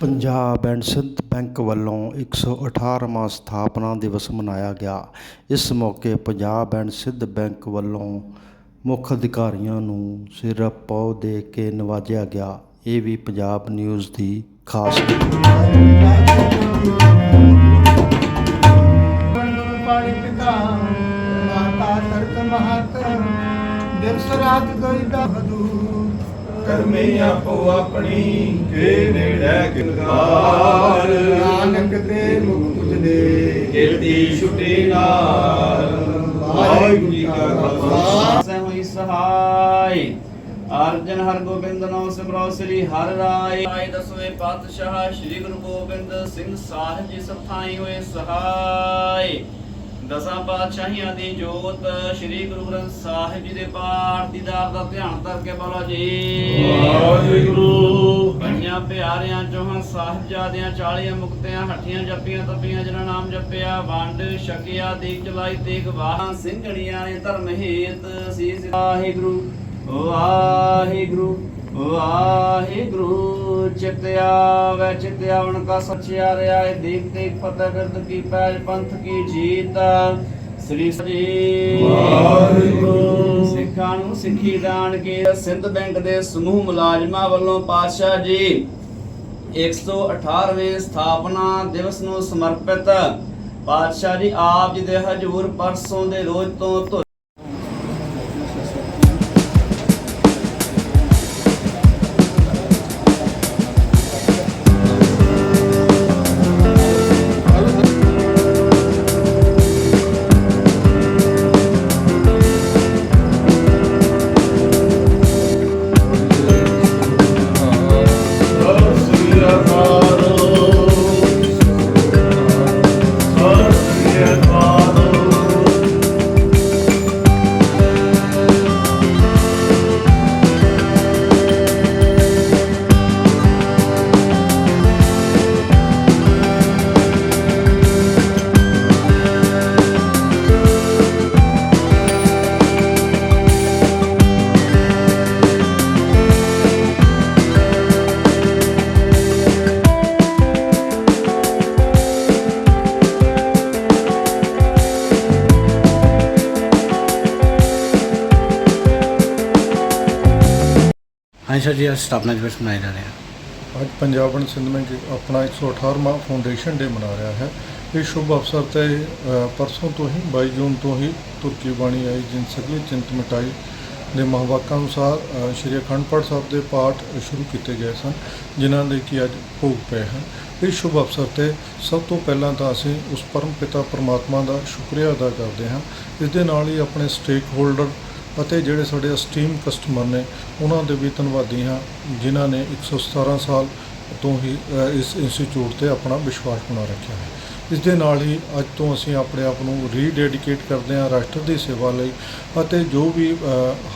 Punjab and Sindh bank ਵੱਲੋਂ 118ਵਾਂ ਸਥਾਪਨਾ ਦਿਵਸ ਮਨਾਇਆ ਗਿਆ। ਇਸ ਮੌਕੇ ਪੰਜਾਬ ਐਂਡ ਸਿੰਧ ਬੈਂਕ ਵੱਲੋਂ ਮੁੱਖ ਅਧਿਕਾਰੀਆਂ ਨੂੰ ਸਿਰਪਾਓ ਦੇ ਕੇ ਨਵਾਜਿਆ ਗਿਆ। ਇਹ ਵੀ ਪੰਜਾਬ ਨਿਊਜ਼ ਦੀ ਖਾਸ ਮਾਤਾ ਤਰਕ ਮਹਤ ਦਿਵਸ ਰਾਤ ਗਈ ਦਾ ਹਦੂ ਕਰਮੀ ਆਪੋ ਆਪਣੀ ਕੇ ਨੇੜੇ ਕਿਰਦਾਰ। ਨਾਨਕ ਦੇ ਮੁਖ ਤੁਝਦੇ ਕੀਤੀ ਛੁੱਟੀ ਨਾਲ। ਵਾਹਿਗੁਰੂ ਜੀ ਕਾ ਖਾਲਸਾ। ਸਹਿ ਹੋਈ ਸਹਾਈ। ਅਰਜਨ ਹਰ ਗੋਬਿੰਦ ਨਾਮ ਸਿਮਰੋ ਸ੍ਰੀ ਹਰਿ ਰਾਏ। ਆਏ ਦਸਵੇਂ ਪਾਤਸ਼ਾਹ ਸ੍ਰੀ ਗੁਰੂ ਗੋਬਿੰਦ ਸਿੰਘ ਸਾਹਿਬ ਜੀ ਸਭ ਥਾਈ ਹੋਏ ਸਹਾਈ। ਦਸਾਂ ਪਾਤਸ਼ਾਹੀਆਂ ਦੀ ਜੋਤ ਸ੍ਰੀ ਗੁਰੂ ਗ੍ਰੰਥ ਸਾਹਿਬ ਜੀ ਦੇ ਪਾਠ ਦੀਦਾਰ ਦਾ ਧਿਆਨ ਕਰਕੇ ਬੋਲੋ ਜੀ। ਵਾਹਿਗੁਰੂ। ਬਣੀਆਂ ਪਿਆਰਿਆਂ ਚੋਹਾਂ ਸਾਹਿਬਜ਼ਾਦਿਆਂ ਚਾਲੀਆਂ ਮੁਕਤਿਆਂ ਹੱਠੀਆਂ ਜੱਪੀਆਂ ਤਪੀਆਂ ਜਿਨ੍ਹਾਂ ਨਾਮ ਜਪਿਆ ਵੰਡ ਛਕਿਆ ਦੀਪ ਜਲਾਈ ਤੇਗ ਵਾਹਾਂ ਸਿੰਘਣੀਆਂ ਨੇ ਧਰਮ ਹੇਤ ਸੀਸ ਵਾਹਿਗੁਰੂ ਵਾਹਿਗੁਰੂ ਵਾਹਿਗੁਰੂ। ਚਿਤਿਆ ਵੈ ਚਿਤਿਆ ਵਣ ਕਾ ਸਚਿਆ ਰਿਆ ਏ ਦੇਖ ਦੇਖ ਫਤਿਹ ਬਿਰਦ ਕੀ ਪੈਜ ਪੰਥ ਕੀ ਜੀਤ ਸ੍ਰੀ ਜੀ ਵਾਹਿਗੁਰੂ। ਸਿੱਖਾਂ ਨੂੰ ਸਿੱਖੀ ਦਾਨ ਕੇ ਸਿੰਧ ਬੈਂਕ ਦੇ ਸਮੂਹ ਮੁਲਾਜ਼ਮਾਂ ਵੱਲੋਂ ਪਾਤਸ਼ਾਹ ਜੀ 118ਵੇਂ ਸਥਾਪਨਾ ਦਿਵਸ ਨੂੰ ਸਮਰਪਿਤ ਪਾਤਸ਼ਾਹ ਜੀ ਆਪ ਜੀ ਦੇ ਹਜ਼ੂਰ ਪਰਸੋਂ ਦੇ ਰੋਜ਼ ਤੋਂ ਹਾਂਜੀ ਸਰ ਜੀ ਅੱਜ ਸਥਾਪਨਾ ਦਿਵਸ ਮਨਾਇਆ ਜਾ ਰਿਹਾ ਅੱਜ ਪੰਜਾਬ ਐਂਡ ਸਿੰਧ ਬੈਂਕ ਆਪਣਾ 118ਵਾਂ ਫਾਊਂਡੇਸ਼ਨ ਡੇ ਮਨਾ ਰਿਹਾ ਹੈ। ਇਹ ਸ਼ੁਭ ਅਵਸਰ ਤੇ ਅ, ਪਰਸੋਂ ਤੋਂ ਹੀ 22 ਜੂਨ ਤੋਂ ਹੀ ਤੁਰਕੀ ਬਾਣੀ ਆਈ ਜਿਨ ਸਗਲੀ ਚਿੰਤ ਮਿਟਾਈ ਦੇ ਮਹਾਵਾਕਾਂ ਅਨੁਸਾਰ ਅ, ਸ਼੍ਰੀ ਅਖੰਡ ਪਾਠ ਸਾਹਿਬ ਦੇ ਪਾਠ ਸ਼ੁਰੂ ਕੀਤੇ ਗਏ ਸਨ ਜਿਨ੍ਹਾਂ ਦੇ ਕਿ ਅੱਜ ਭੋਗ ਪਏ ਹਨ। ਇਸ ਸ਼ੁਭ ਅਵਸਰ ਤੇ ਸਭ ਤੋਂ ਪਹਿਲਾਂ ਤਾਂ ਅਸੀਂ ਉਸ ਪਰਮ ਪਿਤਾ ਪਰਮਾਤਮਾ ਦਾ ਸ਼ੁਕਰੀਆ ਅਦਾ ਕਰਦੇ ਹਾਂ। ਇਸ ਦੇ ਨਾਲ ਹੀ ਆਪਣੇ ਸਟੇਕ ਹੋਲਡਰ ਅਤੇ ਜਿਹੜੇ ਸਾਡੇ ਸਟੀਮ ਕਸਟਮਰ ਨੇ, ਉਹਨਾਂ ਦੇ ਵੀ ਧੰਨਵਾਦੀ ਹਾਂ, ਜਿਨ੍ਹਾਂ ਨੇ 117 ਸਾਲ ਤੋਂ ਹੀ ਇਸ ਇੰਸਟੀਚਿਊਟ ਤੇ ਆਪਣਾ ਵਿਸ਼ਵਾਸ ਬਣਾ ਰੱਖਿਆ ਹੈ। ਇਸ ਦੇ ਨਾਲ ਹੀ ਅੱਜ ਤੋਂ ਅਸੀਂ ਆਪਣੇ ਆਪ ਨੂੰ ਰੀਡੈਡੀਕੇਟ ਕਰਦੇ ਹਾਂ ਰਾਸ਼ਟਰ ਦੀ ਸੇਵਾ ਲਈ ਅਤੇ ਜੋ ਵੀ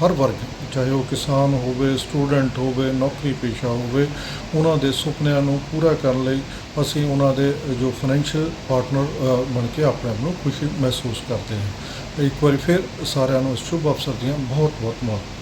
ਹਰ ਵਰਗ, ਚਾਹੇ ਉਹ ਕਿਸਾਨ ਹੋਵੇ ਸਟੂਡੈਂਟ ਹੋਵੇ, ਨੌਕਰੀ ਪੇਸ਼ਾ ਹੋਵੇ, ਉਹਨਾਂ ਦੇ ਸੁਪਨਿਆਂ ਨੂੰ ਪੂਰਾ ਕਰਨ ਲਈ ਅਸੀਂ ਉਹਨਾਂ ਦੇ ਜੋ ਫਾਈਨੈਂਸ਼ੀਅਲ ਪਾਰਟਨਰ ਬਣ ਕੇ ਆਪਣੇ ਆਪ ਨੂੰ ਖੁਸ਼ੀ ਮਹਿਸੂਸ ਕਰਦੇ ਹਾਂ। ਇੱਕ ਵਾਰੀ ਫਿਰ ਸਾਰਿਆਂ ਨੂੰ ਇਸ ਸ਼ੁਭ ਅਵਸਰ ਦੀਆਂ ਬਹੁਤ ਬਹੁਤ ਮੁਬਾਰਕਾਂ।